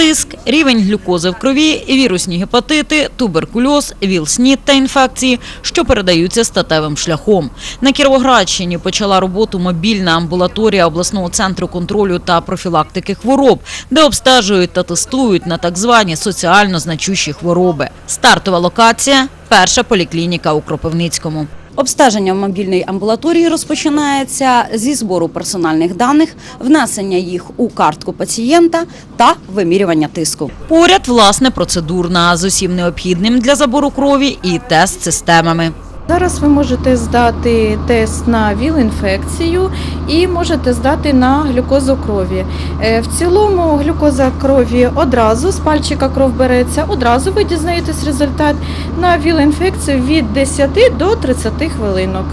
тиск, рівень глюкози в крові, вірусні гепатити, туберкульоз, ВІЛ-СНІД та інфекції, що передаються статевим шляхом. На Кіровоградщині почала роботу мобільна амбулаторія обласного центру контролю та профілактики хвороб, де обстежують та тестують на так звані соціально значущі хвороби. Стартова локація – перша поліклініка у Кропивницькому. Обстеження в мобільній амбулаторії розпочинається зі збору персональних даних, внесення їх у картку пацієнта та вимірювання тиску. Поряд, власне, процедурна з усім необхідним для забору крові і тест-системами. Зараз ви можете здати тест на ВІЛ-інфекцію і можете здати на глюкозу крові. Е, В цілому глюкоза крові одразу з пальчика кров береться, одразу ви дізнаєтесь результат на ВІЛ-інфекцію від 10 до 30 хвилинок.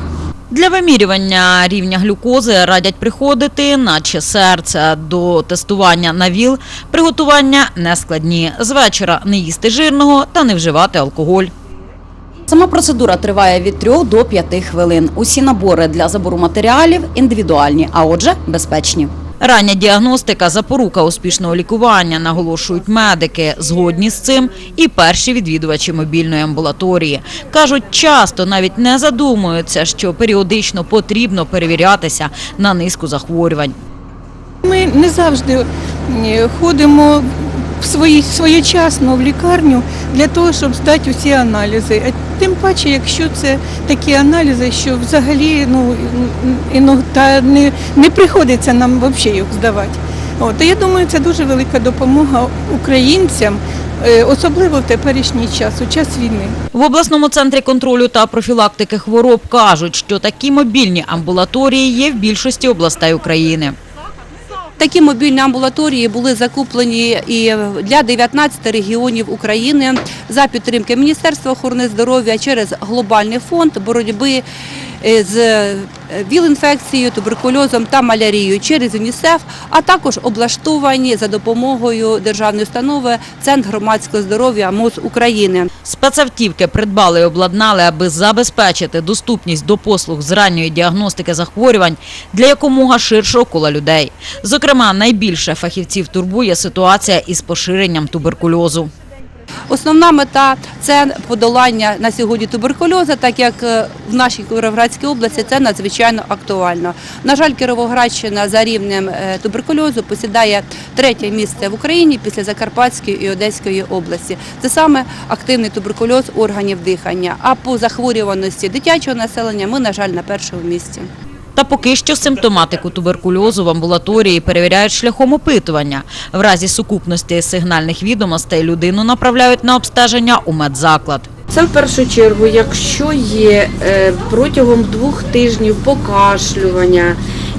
Для вимірювання рівня глюкози радять приходити, наче серце. До тестування на ВІЛ приготування не складні. З вечора не їсти жирного та не вживати алкоголь. Сама процедура триває від 3 до 5 хвилин. Усі набори для забору матеріалів індивідуальні, а отже, безпечні. Рання діагностика – запорука успішного лікування, наголошують медики. Згодні з цим і перші відвідувачі мобільної амбулаторії. Кажуть, часто навіть не задумуються, що періодично потрібно перевірятися на низку захворювань. Ми не завжди ходимо в свої, своєчасно в лікарню для того, щоб здати усі аналізи. Тим паче, якщо це такі аналізи, що взагалі ну, іно- та не, не приходиться нам взагалі їх здавати. От, я думаю, це дуже велика допомога українцям, е, особливо в теперішній час, у час війни. В обласному центрі контролю та профілактики хвороб кажуть, що такі мобільні амбулаторії є в більшості областей України. Такі мобільні амбулаторії були закуплені і для 19 регіонів України. За підтримки Міністерства охорони здоров'я через глобальний фонд боротьби з е, ВІЛ-інфекцією, туберкульозом та малярією через ЮНІСЕФ, а також облаштовані за допомогою державної установи Центр громадського здоров'я МОЗ України. Спецавтівки придбали і обладнали, аби забезпечити доступність до послуг з ранньої діагностики захворювань для якомога ширшого кола людей. Зокрема, найбільше фахівців турбує ситуація із поширенням туберкульозу. Основна мета це подолання на сьогодні туберкульозу, так як е, в нашій Кіровоградській області це надзвичайно актуально. На жаль, Кіровоградщина за рівнем е, туберкульозу посідає третє місце в Україні після Закарпатської і Одеської області. Це саме активний туберкульоз органів дихання. А по захворюваності дитячого населення ми, на жаль, на першому місці. Та поки що симптоматику туберкульозу в амбулаторії перевіряють шляхом опитування. В разі сукупності сигнальних відомостей людину направляють на обстеження у медзаклад. Це в першу чергу, якщо є е, протягом двох тижнів покашлювання,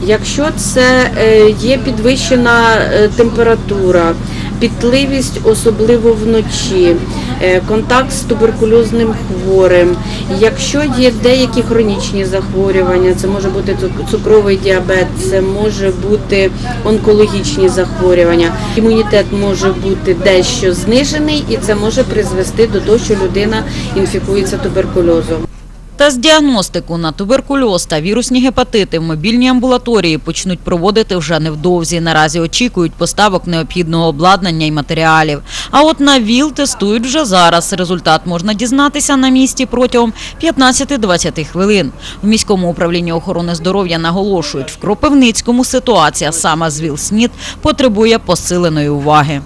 якщо це е, є підвищена е, температура, пітливість, особливо вночі, е, контакт з туберкульозним хворим, якщо є деякі хронічні захворювання, це може бути цукровий діабет, це може бути онкологічні захворювання. Імунітет може бути дещо знижений, і це може призвести до того, що людина інфікується туберкульозом. Тест-діагностику на туберкульоз та вірусні гепатити в мобільній амбулаторії почнуть проводити вже невдовзі. Наразі очікують поставок необхідного обладнання і матеріалів. А от на ВІЛ тестують вже зараз. Результат можна дізнатися на місці протягом 15-20 хвилин. В міському управлінні охорони здоров'я наголошують, в Кропивницькому ситуація саме з ВІЛ-СНІД потребує посиленої уваги.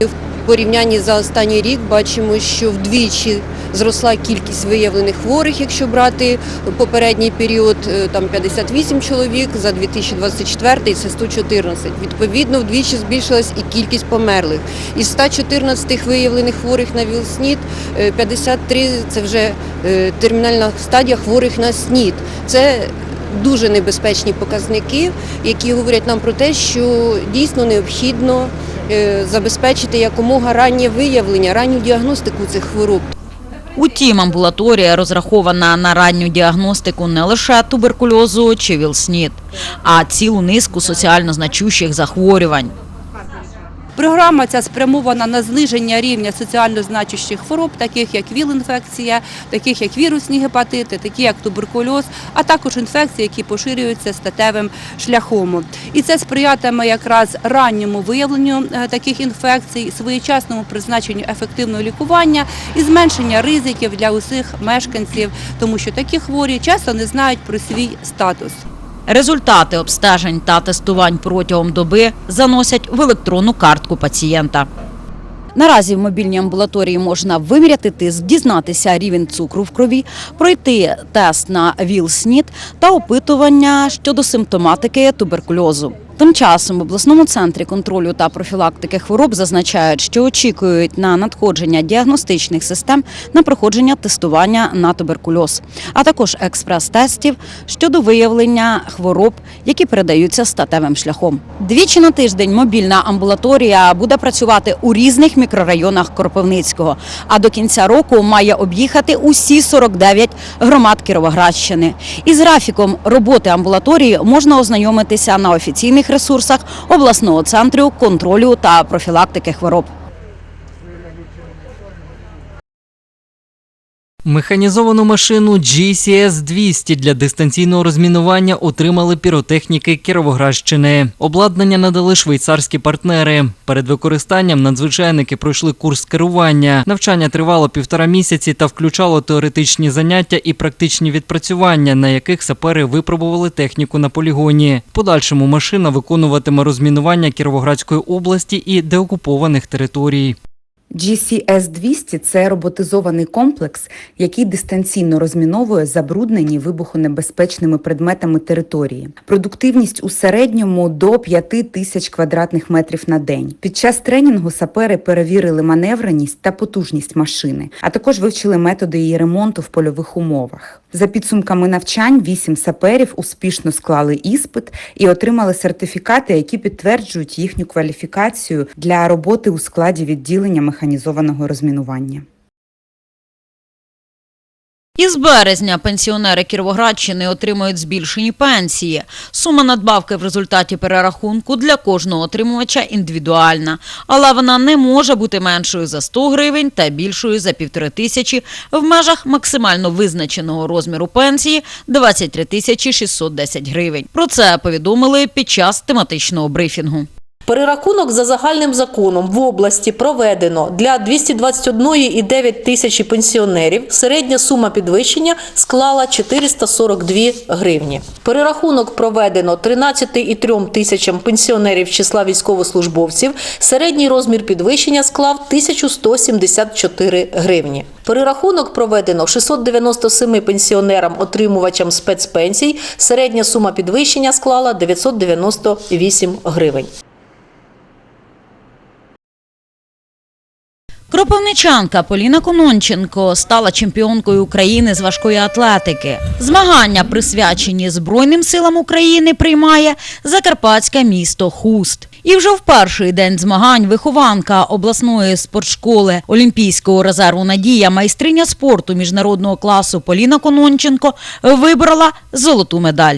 В порівнянні за останній рік бачимо, що вдвічі зросла кількість виявлених хворих, якщо брати попередній період, е, там 58 чоловік, за 2024 це 114. Відповідно, вдвічі збільшилась і кількість померлих. Із 114 виявлених хворих на ВІЛ-СНІД, е, 53 – це вже е, термінальна стадія хворих на СНІД. Це дуже небезпечні показники, які говорять нам про те, що дійсно необхідно е, забезпечити якомога раннє виявлення, ранню діагностику цих хвороб. Утім, амбулаторія розрахована на ранню діагностику не лише туберкульозу чи ВІЛ-СНІД, а цілу низку соціально значущих захворювань. Програма ця спрямована на зниження рівня соціально значущих хвороб, таких як ВІЛ-інфекція, таких як вірусні гепатити, такі як туберкульоз, а також інфекції, які поширюються статевим шляхом. І це сприятиме якраз ранньому виявленню е, таких інфекцій, своєчасному призначенню ефективного лікування і зменшення ризиків для усіх мешканців, тому що такі хворі часто не знають про свій статус. Результати обстежень та тестувань протягом доби заносять в електронну картку пацієнта. Наразі в мобільній амбулаторії можна виміряти тиск, дізнатися рівень цукру в крові, пройти тест на ВІЛ-СНІД та опитування щодо симптоматики туберкульозу. Тим часом в обласному центрі контролю та профілактики хвороб зазначають, що очікують на надходження діагностичних систем на проходження тестування на туберкульоз, а також експрес-тестів щодо виявлення хвороб, які передаються статевим шляхом. Двічі на тиждень мобільна амбулаторія буде працювати у різних мікрорайонах Кропивницького, а до кінця року має об'їхати усі 49 громад Кіровоградщини. Із графіком роботи амбулаторії можна ознайомитися на офіційних ресурсах обласного центру контролю та профілактики хвороб. Механізовану машину GCS-200 для дистанційного розмінування отримали піротехніки Кіровоградщини. Обладнання надали швейцарські партнери. Перед використанням надзвичайники пройшли курс керування. Навчання тривало півтора місяці та включало теоретичні заняття і практичні відпрацювання, на яких сапери випробували техніку на полігоні. Подальшому машина виконуватиме розмінування Кіровоградської області і деокупованих територій. GCS-200 – це роботизований комплекс, який дистанційно розміновує забруднені вибухонебезпечними предметами території. Продуктивність у середньому до 5 тисяч квадратних метрів на день. Під час тренінгу сапери перевірили маневреність та потужність машини, а також вивчили методи її ремонту в польових умовах. За підсумками навчань, 8 саперів успішно склали іспит і отримали сертифікати, які підтверджують їхню кваліфікацію для роботи у складі відділення механізованого розмінування. Із березня пенсіонери Кіровоградщини отримують збільшені пенсії. Сума надбавки в результаті перерахунку для кожного отримувача індивідуальна, але вона не може бути меншою за 100 гривень та більшою за півтори тисячі в межах максимально визначеного розміру пенсії 23 тисячі 610 гривень. Про це повідомили під час тематичного брифінгу. Перерахунок за загальним законом в області проведено для 221,9 тисячі пенсіонерів. Середня сума підвищення склала 442 гривні. Перерахунок проведено 13,3 тисячам пенсіонерів числа військовослужбовців. Середній розмір підвищення склав 1174 гривні. Перерахунок проведено 697 пенсіонерам отримувачам спецпенсій. Середня сума підвищення склала 998 гривень. Кропивничанка Поліна Кононченко стала чемпіонкою України з важкої атлетики. Змагання, присвячені Збройним силам України, приймає закарпатське місто Хуст. І вже в перший день змагань вихованка обласної спортшколи Олімпійського резерву Надія, майстриня спорту міжнародного класу Поліна Кононченко вибрала золоту медаль.